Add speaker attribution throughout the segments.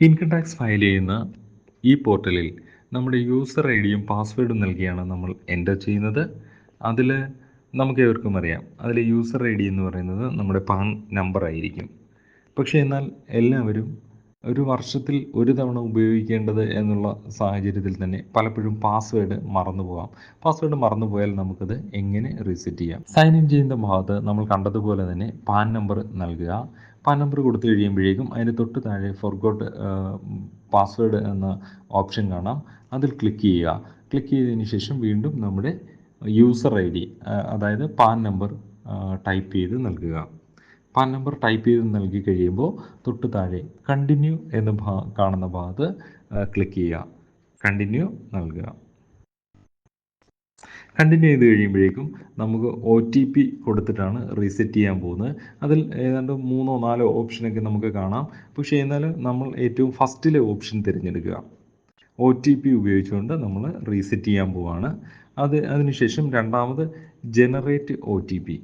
Speaker 1: Income tax file ചെയ്യുന്ന ഈ പോർട്ടലിൽ നമ്മുടെ യൂസർ ഐ ഡിയും പാസ്വേഡും നൽകിയാണ് നമ്മൾ എന്റർ ചെയ്യുന്നത്. അതിൽ നമുക്ക് ഏവർക്കും അറിയാം. അതിൽ യൂസർ ഐ ഡി എന്ന് പറയുന്നത് നമ്മുടെ പാൻ നമ്പർ ആയിരിക്കും പക്ഷേ എന്നാൽ എല്ലാവരും ഒരു വർഷത്തിൽ ഒരു തവണ ഉപയോഗിക്കേണ്ടത് എന്നുള്ള സാഹചര്യത്തിൽ തന്നെ പലപ്പോഴും പാസ്വേഡ് മറന്നു പോകാം. പാസ്വേഡ് മറന്നു പോയാൽ നമുക്കത് എങ്ങനെ റീസെറ്റ് ചെയ്യാം? സൈൻ ഇൻ ചെയ്യുന്ന ഭാഗത്ത് നമ്മൾ കണ്ടതുപോലെ തന്നെ പാൻ നമ്പർ നൽകുക. പാൻ നമ്പർ കൊടുത്തു കഴിയുമ്പോഴേക്കും അതിന് തൊട്ട് താഴെ ഫോർഗോട്ട് പാസ്വേഡ് എന്ന ഓപ്ഷൻ കാണാം. അതിൽ ക്ലിക്ക് ചെയ്യുക. ക്ലിക്ക് ചെയ്തതിന് ശേഷം വീണ്ടും നമ്മുടെ യൂസർ ഐ ഡി അതായത് പാൻ നമ്പർ ടൈപ്പ് ചെയ്ത് നൽകുക. പാൻ നമ്പർ ടൈപ്പ് ചെയ്ത് നൽകി കഴിയുമ്പോൾ തൊട്ട് താഴെ കണ്ടിന്യൂ എന്ന് ഭാ കാണുന്ന ഭാഗത്ത് ക്ലിക്ക് ചെയ്യുക. കണ്ടിന്യൂ നൽകുക. കണ്ടിന്യൂ ചെയ്ത് കഴിയുമ്പോഴേക്കും നമുക്ക് ഒ ടി പി കൊടുത്തിട്ടാണ് റീസെറ്റ് ചെയ്യാൻ പോകുന്നത്. അതിൽ ഏതാണ്ട് മൂന്നോ നാലോ ഓപ്ഷനൊക്കെ നമുക്ക് കാണാം. പക്ഷേ എന്നാലും നമ്മൾ ഏറ്റവും ഫസ്റ്റിലെ ഓപ്ഷൻ തിരഞ്ഞെടുക്കുക. ഒ ടി പി ഉപയോഗിച്ചുകൊണ്ട് നമ്മൾ റീസെറ്റ് ചെയ്യാൻ പോവാണ്. അത് അതിനുശേഷം രണ്ടാമത് ജനറേറ്റ് ഒ ടി പി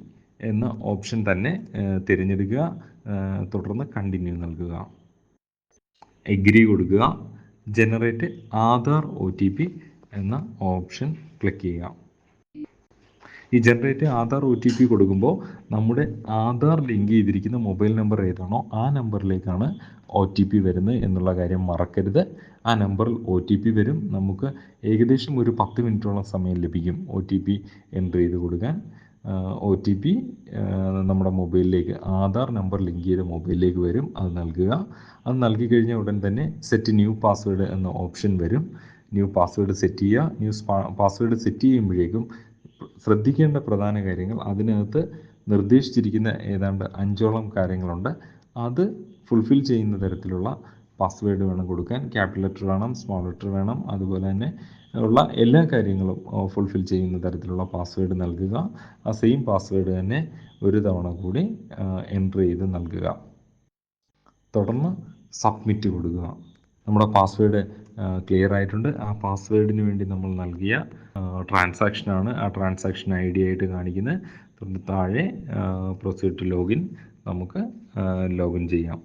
Speaker 1: എന്ന ഓപ്ഷൻ തന്നെ തിരഞ്ഞെടുക്കുക തുടർന്ന് കണ്ടിന്യൂ നൽകുക. എഗ്രി കൊടുക്കുക. Generate Aadhaar O T P എന്ന ഓപ്ഷൻ ക്ലിക്ക് ചെയ്യുക. ഈ generate Aadhaar O T P കൊടുക്കുമ്പോൾ നമ്മുടെ ആധാർ ലിങ്ക് ചെയ്തിരിക്കുന്ന മൊബൈൽ നമ്പർ ഏതാണോ ആ നമ്പറിലേക്കാണ് ഒ ടി പി വരുന്നത് എന്നുള്ള കാര്യം മറക്കരുത്. ആ നമ്പറിൽ ഒ ടി പി വരും. നമുക്ക് ഏകദേശം ഒരു പത്ത് മിനിറ്റോളം സമയം ലഭിക്കും ഒ ടി പി എന്റർ ചെയ്ത് കൊടുക്കാൻ. ഒ ടി പി നമ്മുടെ മൊബൈലിലേക്ക് ആധാർ നമ്പർ ലിങ്ക് ചെയ്ത മൊബൈലിലേക്ക് വരും. അത് നൽകുക. അത് നൽകി കഴിഞ്ഞ ഉടൻ തന്നെ സെറ്റ് ന്യൂ പാസ്വേഡ് എന്ന ഓപ്ഷൻ വരും. ന്യൂ പാസ്വേഡ് സെറ്റ് ചെയ്യുക. ന്യൂ പാസ്വേഡ് സെറ്റ് ചെയ്യുമ്പോഴേക്കും ശ്രദ്ധിക്കേണ്ട പ്രധാന കാര്യങ്ങൾ അതിനകത്ത് നിർദ്ദേശിച്ചിരിക്കുന്ന ഏതാണ്ട് അഞ്ചോളം കാര്യങ്ങളുണ്ട്. അത് ഫുൾഫിൽ ചെയ്യുന്ന തരത്തിലുള്ള പാസ്വേഡ് വേണം കൊടുക്കാൻ ക്യാപിറ്റൽ ലെറ്റർ വേണം സ്മോൾ ലെറ്റർ വേണം അതുപോലെ തന്നെ ഉള്ള എല്ലാ കാര്യങ്ങളും ഫുൾഫിൽ ചെയ്യുന്ന തരത്തിലുള്ള പാസ്വേഡ് നൽകുക. ആ സെയിം പാസ്വേഡ് തന്നെ ഒരു തവണ കൂടി എന്റർ ചെയ്ത് നൽകുക. തുടർന്ന് സബ്മിറ്റ് കൊടുക്കുക. നമ്മുടെ പാസ്വേഡ് ക്ലിയർ ആയിട്ടുണ്ട്. ആ പാസ്വേഡിന് വേണ്ടി നമ്മൾ നൽകിയ ട്രാൻസാക്ഷനാണ് ആ ട്രാൻസാക്ഷൻ ഐ ഡി ആയിട്ട് കാണിക്കുന്നത് താഴെ പ്രൊസീഡ് ടു ലോഗിൻ നമുക്ക് ലോഗിൻ ചെയ്യാം.